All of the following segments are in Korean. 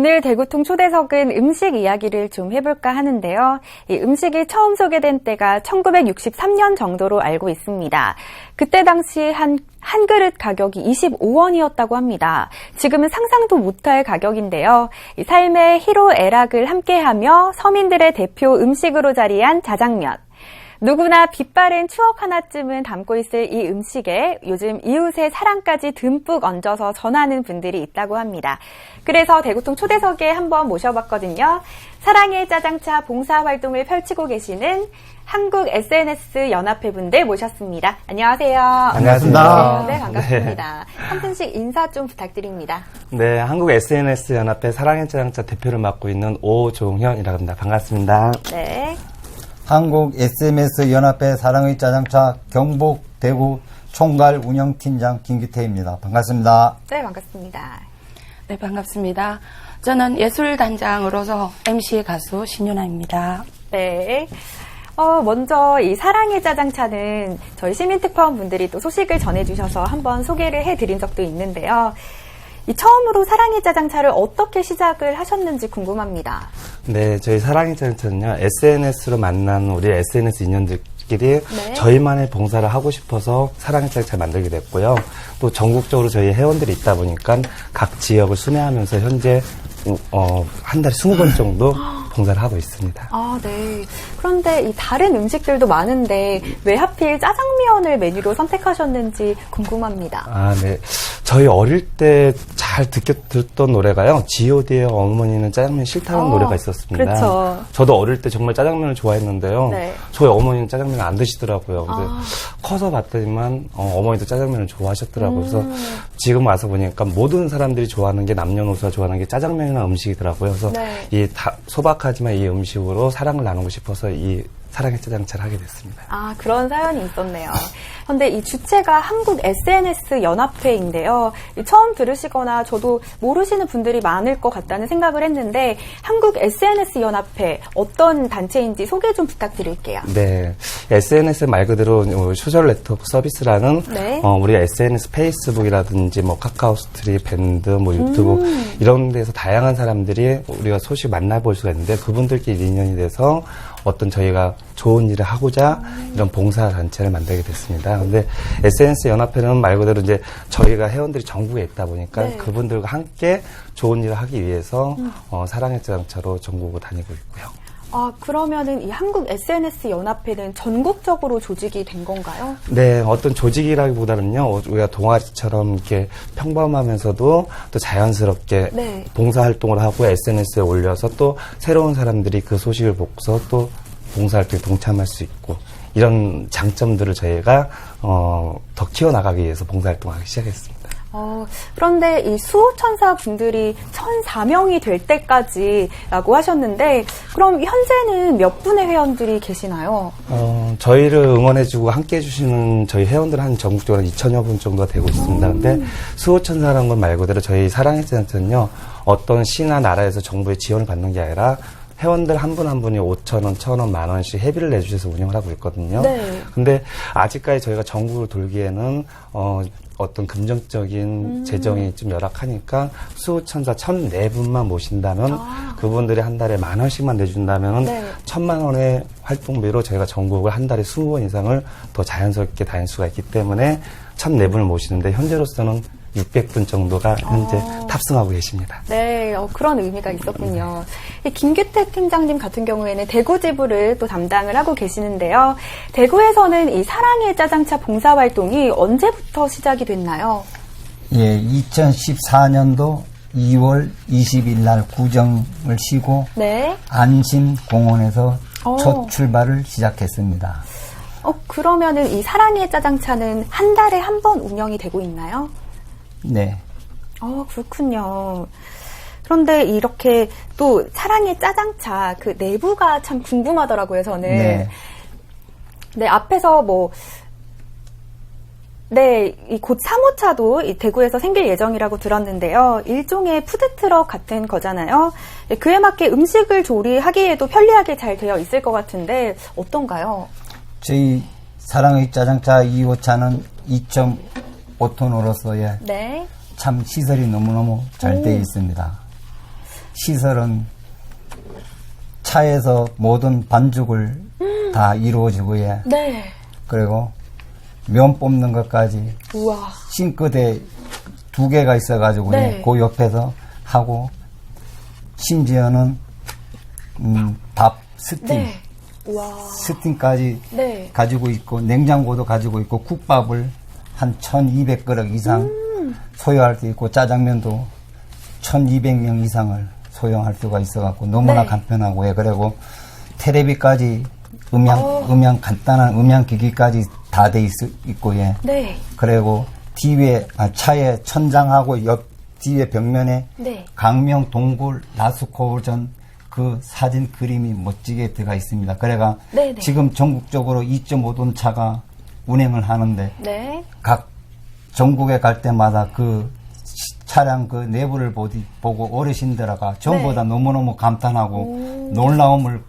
오늘 대구통 초대석은 음식 이야기를 좀 해볼까 하는데요. 이 음식이 처음 소개된 때가 1963년 정도로 알고 있습니다. 그때 당시 한, 한 그릇 가격이 25원이었다고 합니다. 지금은 상상도 못할 가격인데요. 이 삶의 희로애락을 함께하며 서민들의 대표 음식으로 자리한 자장면. 누구나 빛바랜 추억 하나쯤은 담고 있을 이 음식에 요즘 이웃의 사랑까지 듬뿍 얹어서 전하는 분들이 있다고 합니다. 그래서 대구통 초대석에 한번 모셔봤거든요. 사랑의 짜장차 봉사 활동을 펼치고 계시는 한국 SNS 연합회 분들 모셨습니다. 안녕하세요. 안녕하십니까. 네, 반갑습니다. 한 분씩 인사 좀 부탁드립니다. 네, 한국 SNS 연합회 사랑의 짜장차 대표를 맡고 있는 오종현이라고 합니다. 반갑습니다. 네. 한국 SMS 연합회 사랑의 짜장차 경북 대구 총괄 운영팀장 김기태입니다. 반갑습니다. 네, 반갑습니다. 네, 반갑습니다. 저는 예술단장으로서 MC 가수 신윤아입니다. 네. 어, 먼저 이 사랑의 짜장차는 저희 시민특파원 분들이 또 소식을 전해주셔서 한번 소개를 해드린 적도 있는데요. 이 처음으로 사랑의 짜장차를 어떻게 시작을 하셨는지 궁금합니다. 네, 저희 사랑의 짜장차는요, SNS로 만난 우리 SNS 인연들 끼리 네. 저희만의 봉사를 하고 싶어서 사랑의 짜장차 만들게 됐고요. 또 전국적으로 저희 회원들이 있다 보니까 각 지역을 순회하면서 현재 어, 한 달에 20번 정도 봉사를 하고 있습니다. 아, 네. 그런데 이 다른 음식들도 많은데 왜 하필 짜장면을 메뉴로 선택하셨는지 궁금합니다. 아, 네. 저희 어릴 때 잘 듣던 노래가요. G.O.D의 어머니는 짜장면 싫다는 어, 노래가 있었습니다. 그렇죠. 저도 어릴 때 정말 짜장면을 좋아했는데요. 네. 저희 어머니는 짜장면을 안 드시더라고요. 그래서 아. 커서 봤더니만 어, 머니도 짜장면을 좋아하셨더라고요. 그래서 음. 지금 와서 보니까 모든 사람들이 좋아하는 게 남녀노소가 좋아하는 게 짜장면이나 음식이더라고요. 그래서 네. 이 다- 소박 하지만 이 음식으로 사랑을 나누고 싶어서 이 사랑의 짜장차를 하게 됐습니다. 아, 그런 사연이 있었네요. 그런데 이 주체가 한국 SNS 연합회인데요. 이 처음 들으시거나 저도 모르시는 분들이 많을 것 같다는 생각을 했는데 한국 SNS 연합회 어떤 단체인지 소개 좀 부탁드릴게요. 네, SNS 말 그대로 어, 소셜 네트워크 서비스라는 네. 어, 우리가 SNS 페이스북이라든지 뭐 카카오 스트리 밴드 뭐 유튜브 음. 이런 데서 다양한 사람들이 우리가 소식 만나볼 수가 있는데 그분들끼리 인연이 돼서 어떤 저희가 좋은 일을 하고자 이런 봉사 단체를 만들게 됐습니다. 근데 SNS 연합회는 말 그대로 이제 저희가 회원들이 전국에 있다 보니까 네. 음. 그분들과 함께 좋은 일을 하기 위해서 어, 사랑의 짜장차로 전국을 다니고 있고요. 아, 그러면은 이 한국 SNS 연합회는 전국적으로 조직이 된 건가요? 네, 어떤 조직이라기보다는요, 우리가 동아리처럼 이렇게 평범하면서도 또 자연스럽게 네. 봉사활동을 하고 SNS에 올려서 또 새로운 사람들이 그 소식을 보고서 또 봉사활동에 동참할 수 있고, 이런 장점들을 저희가, 어, 더 키워나가기 위해서 봉사활동을 하기 시작했습니다. 어, 그런데 이 수호천사 분들이 1,004명이 될 때까지라고 하셨는데, 그럼 현재는 몇 분의 회원들이 계시나요? 어, 저희를 응원해주고 함께 해주시는 저희 회원들 한 전국적으로 2천여 분 정도가 되고 있습니다. 근데 수호천사라는 건 말 그대로 저희 사랑의 센터는요, 어떤 시나 나라에서 정부의 지원을 받는 게 아니라 회원들 한 분한 분이 5천 원, 천 원, 만 원씩 회비를 내주셔서 운영을 하고 있거든요. 네. 근데 아직까지 저희가 전국을 돌기에는 어, 어떤 금전적인 음. 재정이 좀 열악하니까 수호천사 천네 분만 모신다면 그분들이 한 달에 만 원씩만 내준다면 아. 네. 천만 원의 활동비로 저희가 전국을 한 달에 20번 이상을 더 자연스럽게 다닐 수가 있기 때문에 천네 분을 모시는데 현재로서는 600분 정도가 현재 아. 탑승하고 계십니다. 네, 어, 그런 의미가 있었군요. 이 김규택 팀장님 같은 경우에는 대구 지부를 또 담당을 하고 계시는데요. 대구에서는 이 사랑의 짜장차 봉사활동이 언제부터 시작이 됐나요? 예, 2014년도 2월 20일 날 구정을 쉬고 네. 안심공원에서 오. 첫 출발을 시작했습니다. 어, 그러면은 이 사랑의 짜장차는 한 달에 한 번 운영이 되고 있나요? 네. 어, 그렇군요. 그런데 이렇게 또 사랑의 짜장차 그 내부가 참 궁금하더라고요, 저는. 네. 네, 앞에서 뭐, 네, 이 곧 3호차도 이 대구에서 생길 예정이라고 들었는데요. 일종의 푸드트럭 같은 거잖아요. 네, 그에 맞게 음식을 조리하기에도 편리하게 잘 되어 있을 것 같은데, 어떤가요? 저희 사랑의 짜장차 2호차는 2.5 톤으로서의 네. 참 시설이 너무너무 잘 되어 있습니다. 시설은 차에서 모든 반죽을 다 이루어지고요. 네. 그리고 면 뽑는 것까지 우와. 싱크대 두 개가 있어가지고 네. 그 옆에서 하고 심지어는 음, 밥 스팀 네. 스팀까지 네. 가지고 있고 냉장고도 가지고 있고 국밥을 한 1200그릇 이상 음. 소요할 수 있고 짜장면도 1200명 이상을 소용할 수가 있어갖고 너무나 네. 간편하고요. 그리고 테레비까지 음향 어. 음향 간단한 음향 기기까지 다 돼 있고 예. 네. 그리고 뒤에 아, 차에 천장하고 옆 뒤에 벽면에 네. 강명 동굴 나스코전 그 사진 그림이 멋지게 들어가 있습니다. 그래가 네네. 지금 전국적으로 2.5톤 차가 운행을 하는데 네. 각 전국에 갈 때마다 그 시- 차량 그 내부를 보디, 보고 어르신들아가 전부 네. 다 너무너무 감탄하고 놀라움을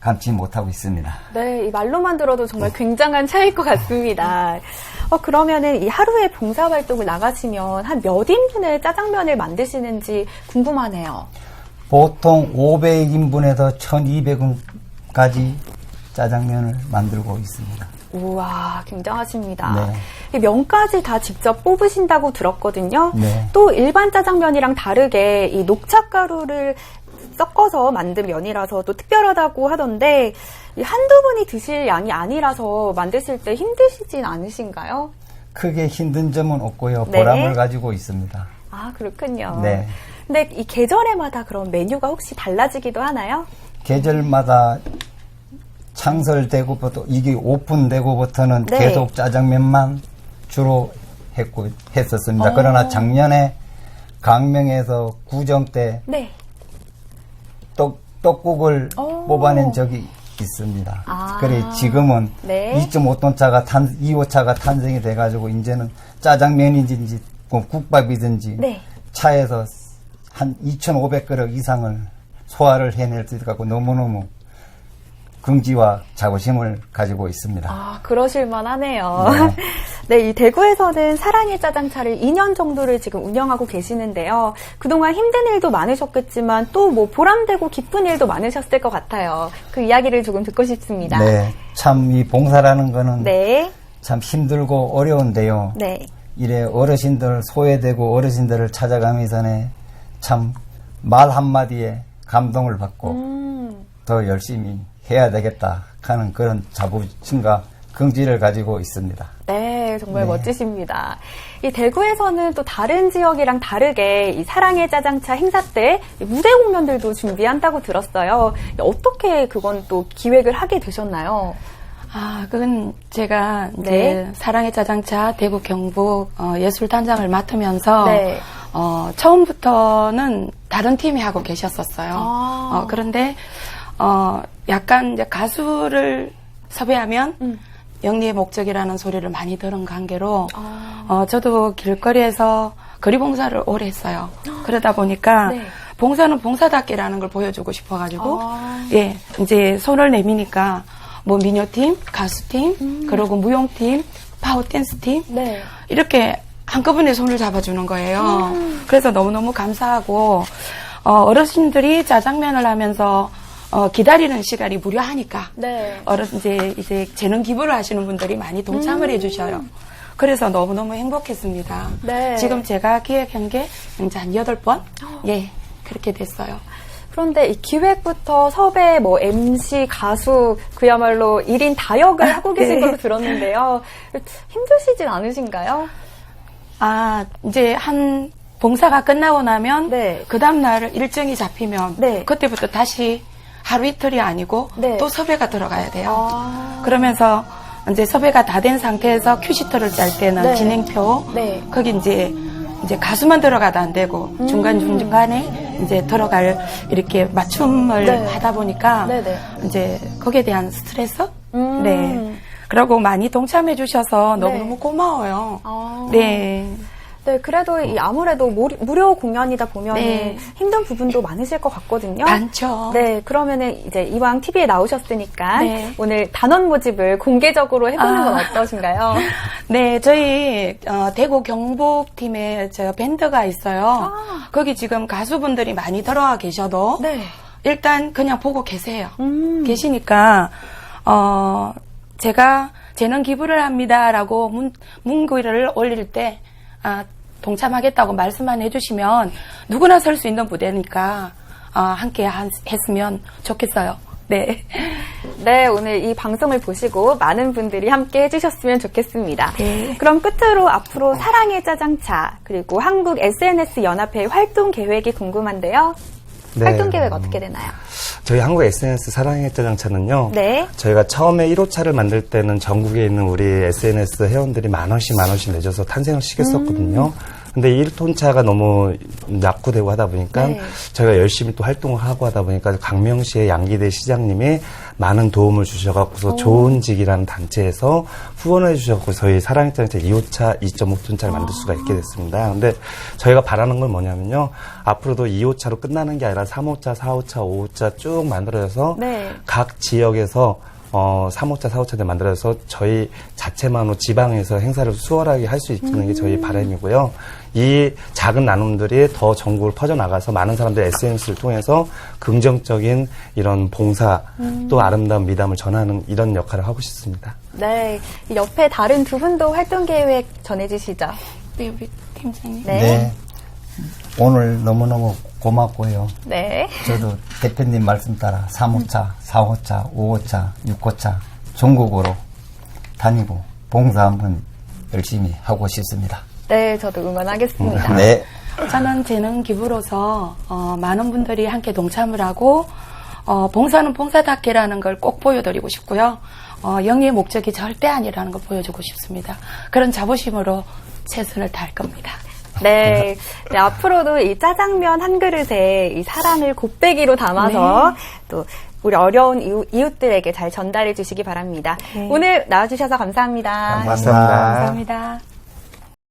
감지 못하고 있습니다. 네, 이 말로만 들어도 정말 굉장한 차이일 것 같습니다. 어, 그러면은 이 하루에 봉사활동을 나가시면 한 몇 인분의 짜장면을 만드시는지 궁금하네요. 보통 500인분에서 1200원까지 짜장면을 만들고 있습니다. 우와, 굉장하십니다. 네. 이 면까지 다 직접 뽑으신다고 들었거든요. 네. 또 일반 짜장면이랑 다르게 이 녹차가루를 섞어서 만든 면이라서 또 특별하다고 하던데 이 한두 분이 드실 양이 아니라서 만드실 때 힘드시진 않으신가요? 크게 힘든 점은 없고요. 네. 보람을 가지고 있습니다. 아, 그렇군요. 네. 근데 이 계절에마다 그런 메뉴가 혹시 달라지기도 하나요? 계절마다 창설되고부터 이게 오픈되고부터는 네. 계속 짜장면만 주로 했고 했었습니다. 어. 그러나 작년에 강명에서 구정 때 네. 떡, 떡국을 오. 뽑아낸 적이 있습니다. 아. 그래 지금은 네. 2.5톤 차가 탄 2호차가 탄생이 돼가지고 이제는 짜장면이든지 뭐 국밥이든지 네. 차에서 한 2,500그릇 이상을 소화를 해낼 수 있고 너무너무 긍지와 자부심을 가지고 있습니다. 아, 그러실 만 하네요. 네. 네, 이 대구에서는 사랑의 짜장차를 2년 정도를 지금 운영하고 계시는데요. 그동안 힘든 일도 많으셨겠지만 또 뭐 보람되고 기쁜 일도 많으셨을 것 같아요. 그 이야기를 조금 듣고 싶습니다. 네, 참 이 봉사라는 거는 네. 참 힘들고 어려운데요. 네. 이래 어르신들 소외되고 어르신들을 찾아가면서는 참 말 한마디에 감동을 받고 음, 더 열심히 해야 되겠다 하는 그런 자부심과 긍지를 가지고 있습니다. 네, 정말 네. 멋지십니다. 이 대구에서는 또 다른 지역이랑 다르게 이 사랑의 짜장차 행사 때 무대 공연들도 준비한다고 들었어요. 어떻게 그건 또 기획을 하게 되셨나요? 아, 그건 제가 이제 네. 사랑의 짜장차 대구 경북 어, 예술단장을 맡으면서 네. 어, 처음부터는 다른 팀이 하고 계셨었어요. 아. 어, 그런데 어, 약간 이제 가수를 섭외하면 음. 영리의 목적이라는 소리를 많이 들은 관계로 아. 어, 저도 길거리에서 거리 봉사를 오래 했어요. 그러다 보니까 네. 봉사는 봉사답게라는 걸 보여주고 싶어가지고 아. 예 이제 손을 내미니까 뭐 미녀팀, 가수팀, 그리고 무용팀, 파워 댄스팀 네. 이렇게 한꺼번에 손을 잡아주는 거예요. 그래서 너무너무 감사하고 어, 어르신들이 짜장면을 하면서 어, 기다리는 시간이 무료하니까 네. 어른 이제 이제 재능 기부를 하시는 분들이 많이 동참을 해주셔요. 그래서 너무너무 행복했습니다. 네. 지금 제가 기획한 게 이제 한 여덟 번 예, 그렇게 됐어요. 그런데 이 기획부터 섭외, 뭐 MC, 가수 그야말로 1인 다역을 하고 계신 네. 걸로 들었는데요. 힘드시진 않으신가요? 아, 이제 한 봉사가 끝나고 나면 네. 그 다음 날 일정이 잡히면 네. 그때부터 다시 하루 이틀이 아니고 네. 또 섭외가 들어가야 돼요. 아. 그러면서 이제 섭외가 다 된 상태에서 큐시트를 짤 때는 네. 진행표 네. 거기 이제 이제 가수만 들어가도 안 되고 음. 중간 중간에 이제 들어갈 이렇게 맞춤을 네. 하다 보니까 네네. 이제 거기에 대한 스트레스 음. 네 그리고 많이 동참해 주셔서 너무너무 네. 고마워요. 아. 네. 네, 그래도 이 아무래도 무리- 무료 공연이다 보면 네. 힘든 부분도 많으실 것 같거든요. 많죠. 네, 그러면은 이제 이왕 TV에 나오셨으니까 네. 오늘 단원 모집을 공개적으로 해보는 건 아. 어떠신가요? 네, 저희 어, 대구 경북팀에 저 밴드가 있어요. 거기 지금 가수분들이 많이 들어와 계셔도 네. 일단 그냥 보고 계세요. 음. 계시니까 어 제가 재능 기부를 합니다라고 문 문구를 올릴 때 아, 동참하겠다고 말씀만 해주시면 누구나 설 수 있는 무대니까 아, 함께 한- 했으면 좋겠어요. 네. 네, 오늘 이 방송을 보시고 많은 분들이 함께 해주셨으면 좋겠습니다. 네. 그럼 끝으로 앞으로 사랑의 짜장차 그리고 한국 SNS 연합회 활동 계획이 궁금한데요. 네. 활동 계획 어떻게 되나요? 저희 한국 SNS 사랑의 짜장차는요. 네. 저희가 처음에 1호차를 만들 때는 전국에 있는 우리 SNS 회원들이 만 원씩 만 원씩 내줘서 탄생을 시켰었거든요. 근데 1톤 차가 너무 낙후되고 하다 보니까 네. 저희가 열심히 또 활동을 하고 하다 보니까 강명시의 양기대 시장님이 많은 도움을 주셔갖고서 좋은 직이라는 단체에서 후원을 해주셔갖고 저희 사랑의 짜장차 2호차 2.5톤 차를 만들 수가 있게 됐습니다. 근데 저희가 바라는 건 뭐냐면요. 앞으로도 2호차로 끝나는 게 아니라 3호차, 4호차, 5호차 쭉 만들어져서 네. 각 지역에서 어, 3호차, 4호차들 만들어서 저희 자체만으로 지방에서 행사를 수월하게 할 수 있는 게 저희 바람이고요. 이 작은 나눔들이 더 전국을 퍼져나가서 많은 사람들 SNS를 통해서 긍정적인 이런 봉사 또 아름다운 미담을 전하는 이런 역할을 하고 싶습니다. 네, 이 옆에 다른 두 분도 활동 계획 전해주시죠. 네, 우리 팀장님. 네. 오늘 너무너무 고맙고요. 네. 저도 대표님 말씀 따라 3호차, 4호차, 5호차, 6호차 전국으로 다니고 봉사 한번 열심히 하고 싶습니다. 네, 저도 응원하겠습니다. 네. 저는 재능 기부로서 어, 많은 분들이 함께 동참을 하고 어, 봉사는 봉사답게라는 걸 꼭 보여드리고 싶고요. 어, 영리의 목적이 절대 아니라는 걸 보여주고 싶습니다. 그런 자부심으로 최선을 다할 겁니다. 네. 네, 앞으로도 이 짜장면 한 그릇에 이 사랑을 곱빼기로 담아서 또 우리 어려운 이웃, 이웃 들에게 잘 전달해 주시기 바랍니다. 네. 오늘 나와주셔서 감사합니다. 감사합니다. 감사합니다.